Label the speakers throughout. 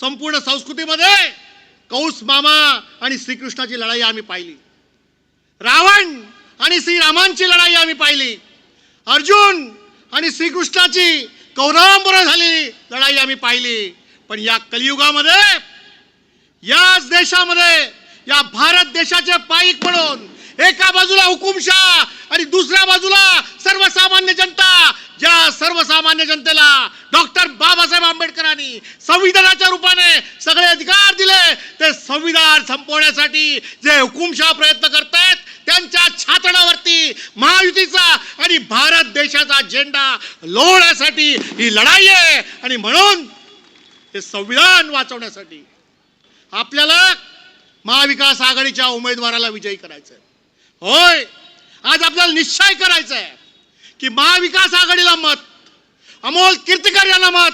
Speaker 1: संपूर्ण संस्कृतीमध्ये कौस मामा आणि श्रीकृष्णाची लढाई आम्ही पाहिली. रावण आणि श्रीरामांची लढाई आम्ही पाहिली. अर्जुन आणि श्रीकृष्णाची कौरवांबरोबर झालेली लढाई आम्ही पाहिली. पण या कलियुगामध्ये याच देशामध्ये या भारत देशाचे पाईक म्हणून एका बाजूला हुकुमशाह आणि दुसऱ्या बाजूला सर्वसामान्य जनता ज्या सर्वसामान्य जनतेला डॉक्टर बाबासाहेब आंबेडकरांनी संविधानाच्या रूपाने सगळे अधिकार दिले ते संविधान संपवण्यासाठी जे हुकुमशाह प्रयत्न करतायत त्यांच्या छातडावरती महायुतीचा आणि भारत देशाचा झेंडा लोळण्यासाठी ही लढाई आहे. आणि म्हणून हे संविधान वाचवण्यासाठी आपल्याला महाविकास आघाडीच्या उमेदवाराला विजयी करायचं आहे होय आज आपल्याला निश्चय करायचा आहे की महाविकास आघाडीला मत अमोल कीर्तिकर यांना मत.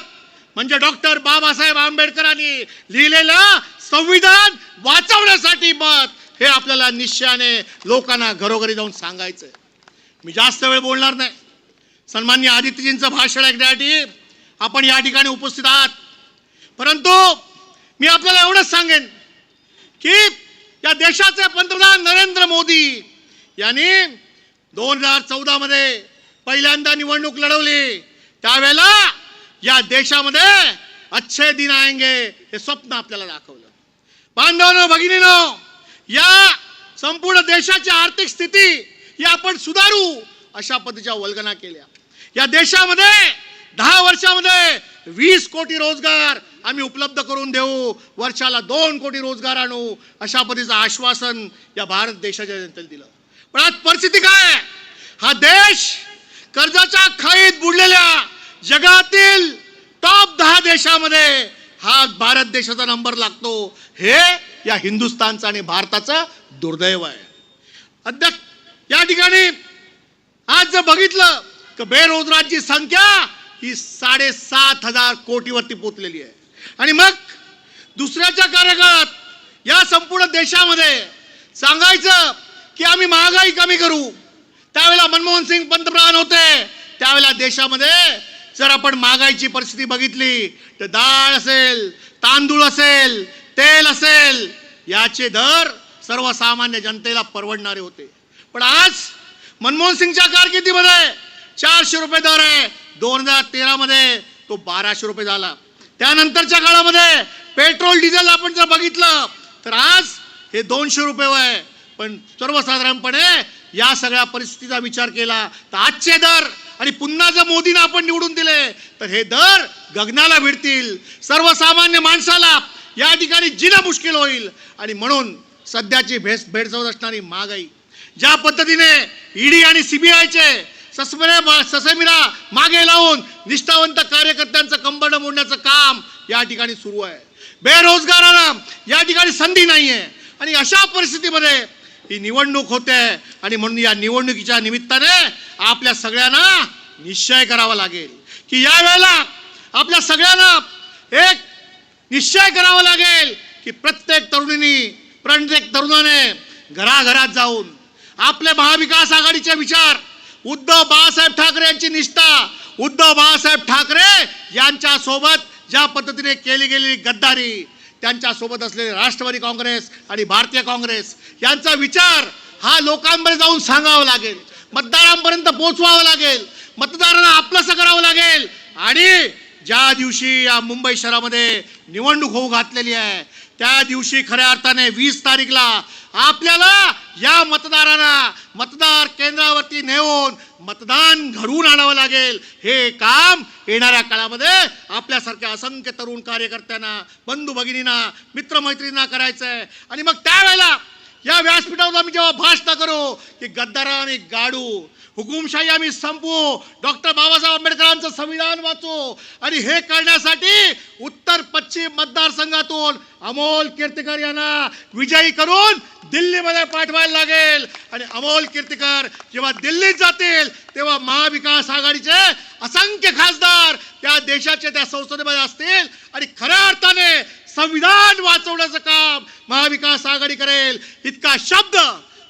Speaker 1: म्हणजे डॉक्टर बाबासाहेब आंबेडकरांनी लिहिलेलं संविधान वाचवण्यासाठी मत हे आपल्याला निश्चयाने लोकांना घरोघरी जाऊन सांगायचं मी जास्त वेळ बोलणार नाही. सन्मान्य आदित्यजींचं भाषण ऐकण्यासाठी आपण या ठिकाणी उपस्थित आहात. परंतु मी आपल्याला एवढंच सांगेन की या देशाचे पंतप्रधान नरेंद्र मोदी यांनी दोन हजार चौदामध्ये पहिल्यांदा निवडणूक लढवली. त्यावेळेला या देशामध्ये अच्छे दिन आएंगे हे स्वप्न आपल्याला दाखवलं. बांधवांनो भगिनीनो या संपूर्ण देशाची आर्थिक स्थिती ही आपण सुधारू अशा पद्धतीच्या वल्गना केल्या. या देशामध्ये दहा वर्षामध्ये वीस कोटी रोजगार आम्ही उपलब्ध करून देऊ वर्षाला दोन कोटी रोजगार आणू अशा पद्धतीचं आश्वासन या भारत देशाच्या जनतेला दिलं. पण आज परिस्थिती काय हा देश कर्जाच्या खाईत बुडलेल्या जगातील टॉप दहा देशामध्ये हा भारत देशाचा नंबर लागतो. हे या हिंदुस्थानचं आणि भारताचं दुर्दैव आहे. अध्यक्ष या ठिकाणी आज जर बघितलं तर बेरोजगारांची संख्या ही साडेसात हजार कोटीवरती पोचलेली आहे. आणि मग दुसऱ्याच्या कार्यकाळात या संपूर्ण देशामध्ये सांगायचं की आम्ही महागाई कमी करू. त्यावेळेला मनमोहन सिंग पंतप्रधान होते. त्यावेळेला देशामध्ये जर आपण महागाईची परिस्थिती बघितली तर डाळ असेल तांदूळ असेल तेल असेल याचे दर सर्वसामान्य जनतेला परवडणारे होते. पण आज मनमोहन सिंगच्या कारकिर्दीमध्ये चारशे रुपये दर आहे. दोन हजार तेरा मध्ये तो बाराशे रुपये झाला. त्यानंतरच्या काळामध्ये पेट्रोल डिझेल आपण जर बघितलं तर आज हे दोनशे रुपये आहे. पण सर्वसाधारणपणे या सगळ्या परिस्थितीचा विचार केला तर आजचे दर आणि पुन्हा जर मोदींना आपण निवडून दिले तर हे दर गगनाला भिडतील. सर्वसामान्य माणसाला या ठिकाणी जिणं मुश्किल होईल. आणि म्हणून सध्याची भेस भेडसावत असणारी महागाई ज्या पद्धतीने ईडी आणि सीबीआयचे ससमरे ससेमिरा मागे लावून निष्ठावंत कार्यकर्त्यांचं कंबरडं मोडण्याचं काम या ठिकाणी सुरू आहे. बेरोजगारांना या ठिकाणी संधी नाही आहे आणि अशा परिस्थितीमध्ये ही निवडणूक होते आणि म्हणून या निवडणुकीच्या निमित्ताने आपल्या सगळ्यांना निश्चय करावा लागेल. की या वेळेला आपल्या सगळ्यांना एक निश्चय करावा लागेल की प्रत्येक तरुणींनी प्रत्येक तरुणाने घराघरात जाऊन आपले महाविकास आघाडीचे विचार उद्धव बाळासाहेब ठाकरे यांची निष्ठा उद्धव बाळासाहेब ठाकरे यांच्या सोबत ज्या पद्धतीने केली गेलेली गद्दारी त्यांच्यासोबत असलेले राष्ट्रवादी काँग्रेस आणि भारतीय काँग्रेस यांचा विचार हा लोकांमध्ये जाऊन सांगावा लागेल. मतदारांपर्यंत पोहोचवावं लागेल. मतदारांना आपलंसं करावं लागेल. आणि ज्या दिवशी या मुंबई शहरामध्ये निवडणूक होऊ घातलेली आहे त्या दिवशी खऱ्या अर्थाने वीस तारीखला आपल्याला या मतदारांना मतदार केंद्रावरती नेऊन मतदान घडवून आणावं लागेल. हे काम येणाऱ्या काळामध्ये आपल्यासारख्या असंख्य तरुण कार्यकर्त्यांना बंधू भगिनींना मित्रमैत्रींना करायचं आहे आणि मग त्यावेळेला या व्यासपीठावर आम्ही जेव्हा भाषण करू की गद्दारा आणि गाडू हुकुमशाही आम्ही संपवू डॉक्टर बाबासाहेब आंबेडकरांचं संविधान वाचू. आणि हे करण्यासाठी उत्तर पश्चिम मतदारसंघातून अमोल कीर्तीकर यांना विजयी करून दिल्लीमध्ये पाठवायला लागेल. आणि अमोल कीर्तीकर जेव्हा दिल्लीत जातील तेव्हा महाविकास आघाडीचे असंख्य खासदार त्या देशाचे त्या संसदेमध्ये असतील. आणि खऱ्या अर्थाने संविधान वाचवण्याचं काम महाविकास आघाडी करेल. इतका शब्द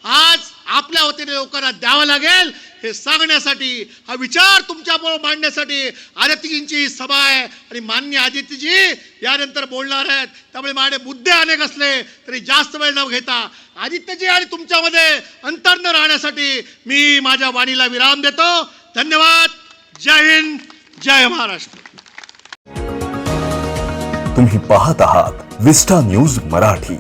Speaker 1: आज आपल्या वतीने लोकांना द्यावा लागेल. हे सांगण्यासाठी हा विचार तुमच्याबरोबर मांडण्यासाठी आदित्यजींची सभा आहे. आणि मान्य आदित्यजी यानंतर बोलणार आहेत. त्यामुळे माझे मुद्दे अनेक असले तरी जास्त वेळ न घेता आदित्यजी आणि तुमच्यामध्ये अंतर न राहण्यासाठी मी माझ्या वाणीला विराम देतो. धन्यवाद. जय हिंद. जय महाराष्ट्र.
Speaker 2: तुम्ही पाहत आहात विस्टा न्यूज मराठी.